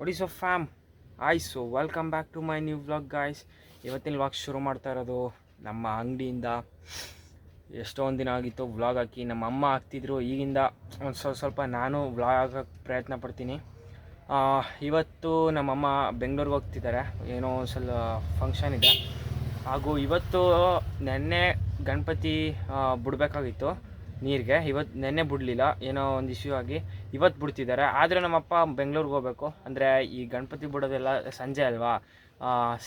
ಒಡಿಸೋ fam I so welcome back to my new vlog guys ಇವತ್ತಿನ vlog ಶುರು ಮಾಡ್ತಾ ಇರೋದು ನಮ್ಮ ಅಂಗಡಿಯಿಂದ. ಎಷ್ಟೊಂದು ದಿನ ಆಗಿತ್ತು ವ್ಲಾಗ್ ಹಾಕಿ, ನಮ್ಮ ಅಮ್ಮ ಹಾಕ್ತಿದ್ರು ಈಗಿಂದ ಒಂದು ಸ್ವಲ್ಪ ಸ್ವಲ್ಪ ನಾನು ವ್ಲಾಗ್ ಹಾಕೋಕ್ಕೆ ಪ್ರಯತ್ನ ಪಡ್ತೀನಿ. ಇವತ್ತು ನಮ್ಮಮ್ಮ ಬೆಂಗಳೂರಿಗೆ ಹೋಗ್ತಿದ್ದಾರೆ. ಏನೋ ಒಂದು ಸಲ ಫಂಕ್ಷನ್ ಇದೆ. ಹಾಗೂ ಇವತ್ತು ನೆನ್ನೆ ಗಣಪತಿ ಬಿಡ್ಬೇಕಾಗಿತ್ತು. ನೀರಿಗೆ. ಇವತ್ತು ನೆನ್ನೆ ಬಿಡಲಿಲ್ಲ. ಏನೋ ಒಂದು ಇಶ್ಯೂ ಆಗಿ ಇವತ್ತು ಬಿಡ್ತಿದ್ದಾರೆ. ಆದರೆ ನಮ್ಮಪ್ಪ ಬೆಂಗಳೂರಿಗೆ ಹೋಗ್ಬೇಕು. ಅಂದರೆ ಈ ಗಣಪತಿ ಬಿಡೋದೆಲ್ಲ ಸಂಜೆ ಅಲ್ವಾ?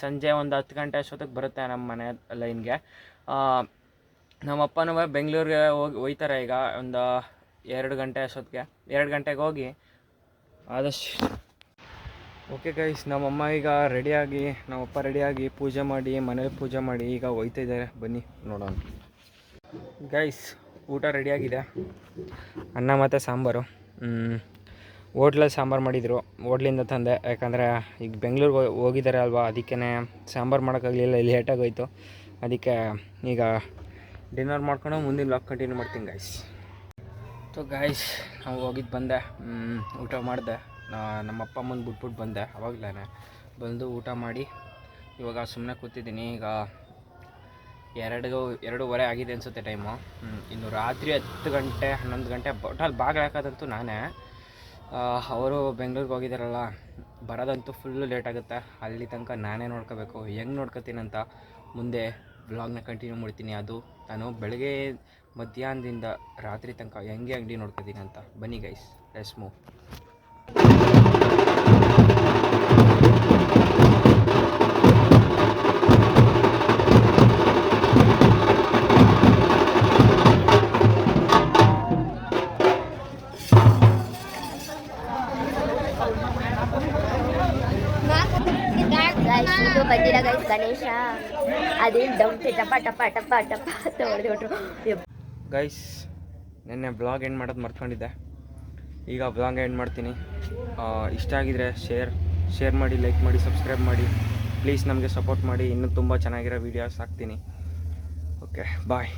ಸಂಜೆ ಒಂದು ಹತ್ತು ಗಂಟೆ ಅಷ್ಟೊತ್ತಿಗೆ ಬರುತ್ತೆ ನಮ್ಮ ಮನೆ ಲೈನ್ಗೆ. ನಮ್ಮ ಅಪ್ಪನೂ ಬೆಂಗಳೂರಿಗೆ ಹೋಗಿ ಒಯ್ತಾರೆ ಈಗ ಒಂದು ಎರಡು ಗಂಟೆ ಅಷ್ಟೊತ್ತಿಗೆ ಎರಡು ಗಂಟೆಗೆ ಹೋಗಿ ಆದಷ್ಟು. ಓಕೆ ಗೈಸ್ ನಮ್ಮಮ್ಮ ಈಗ ರೆಡಿಯಾಗಿ ನಮ್ಮಪ್ಪ ರೆಡಿಯಾಗಿ ಪೂಜೆ ಮಾಡಿ, ಮನೇಲಿ ಪೂಜೆ ಮಾಡಿ ಈಗ ಒಯ್ತಾ ಇದ್ದಾರೆ. ಬನ್ನಿ, ನೋಡೋಣ. ಗೈಸ್ ಊಟ ರೆಡಿಯಾಗಿದೆ ಅನ್ನ ಮತ್ತು ಸಾಂಬಾರು. ಹೋಟ್ಲಲ್ಲಿ ಸಾಂಬಾರು ಮಾಡಿದರು. ಹೋಟ್ಲಿಂದ ತಂದೆ. ಯಾಕಂದರೆ ಈಗ ಬೆಂಗಳೂರಿಗೆ ಹೋಗಿದ್ದಾರೆ ಅಲ್ವಾ ಅದಕ್ಕೇ ಸಾಂಬಾರು ಮಾಡೋಕ್ಕಾಗಲಿಲ್ಲ ಲೇಟಾಗಿ ಹೋಯ್ತು. ಅದಕ್ಕೆ ಈಗ ಡಿನ್ನರ್ ಮಾಡ್ಕೊಂಡು ಮುಂದಿನ ಲಾಕ್ ಕಂಟಿನ್ಯೂ ಮಾಡ್ತೀನಿ ಗಾಯ್ಸ್ ಸೊ ಗಾಯ್ಸ್ ನಾವು ಹೋಗಿದ್ದು ಬಂದೆ. ಊಟ ಮಾಡಿದೆ. ನಮ್ಮ ಅಪ್ಪ ಅಮ್ಮನ ಬಿಟ್ಬಿಟ್ಟು ಬಂದೆ. ಅವಾಗಲೇ ಬಂದು ಊಟ ಮಾಡಿ. ಇವಾಗ ಸುಮ್ಮನೆ ಕೂತಿದ್ದೀನಿ. ಈಗ ಎರಡು, ಎರಡೂವರೆ ಆಗಿದೆ ಅನಿಸುತ್ತೆ ಟೈಮು ಇನ್ನು ರಾತ್ರಿ ಹತ್ತು ಗಂಟೆ, ಹನ್ನೊಂದು ಗಂಟೆ ಒಟ್ಟಲ್ಲಿ ಬಾಗಿಲು ಹಾಕೋದಂತೂ ನಾನೇ. ಅವರು ಬೆಂಗಳೂರಿಗೆ ಹೋಗಿದ್ದಾರಲ್ಲ ಬರೋದಂತೂ ಫುಲ್ಲು ಲೇಟ್ ಆಗುತ್ತೆ. ಅಲ್ಲಿ ತನಕ ನಾನೇ ನೋಡ್ಕೋಬೇಕು. ಹೆಂಗೆ ನೋಡ್ಕೋತೀನಂತ ಮುಂದೆ ಬ್ಲಾಗ್ನ ಕಂಟಿನ್ಯೂ ಮಾಡ್ತೀನಿ ಅದು. ನಾನು ಬೆಳಗ್ಗೆ ಮಧ್ಯಾಹ್ನದಿಂದ ರಾತ್ರಿ ತನಕ ಹೆಂಗೆ ಅಂಗಡಿ ನೋಡ್ಕೋತೀನಿ ಅಂತ ಬನ್ನಿ ಗೈಸ್ ಲೆಸ್ ಮೂವ್ ಇದು ಗೈಸ್ ಗಣೇಶ ಅದೇನು ಡೌಟ್ ಟಪ ಟಪ ಟಪ ಟಪ ಅಂತ ಗೈಸ್, ನಿನ್ನೆ ಬ್ಲಾಗ್ ಎಂಡ್ ಮಾಡೋದು ಮರ್ತ್ಕೊಂಡಿದ್ದೆ. ಈಗ ಬ್ಲಾಗ್ ಎಂಡ್ ಮಾಡ್ತೀನಿ. ಇಷ್ಟ ಆಗಿದ್ರೆ ಶೇರ್ ಶೇರ್ ಮಾಡಿ ಲೈಕ್ ಮಾಡಿ ಸಬ್ಸ್ಕ್ರೈಬ್ ಮಾಡಿ. ಪ್ಲೀಸ್ ನಮಗೆ ಸಪೋರ್ಟ್ ಮಾಡಿ. ಇನ್ನೂ ತುಂಬ ಚೆನ್ನಾಗಿರೋ ವೀಡಿಯೋಸ್ ಹಾಕ್ತೀನಿ. Okay bye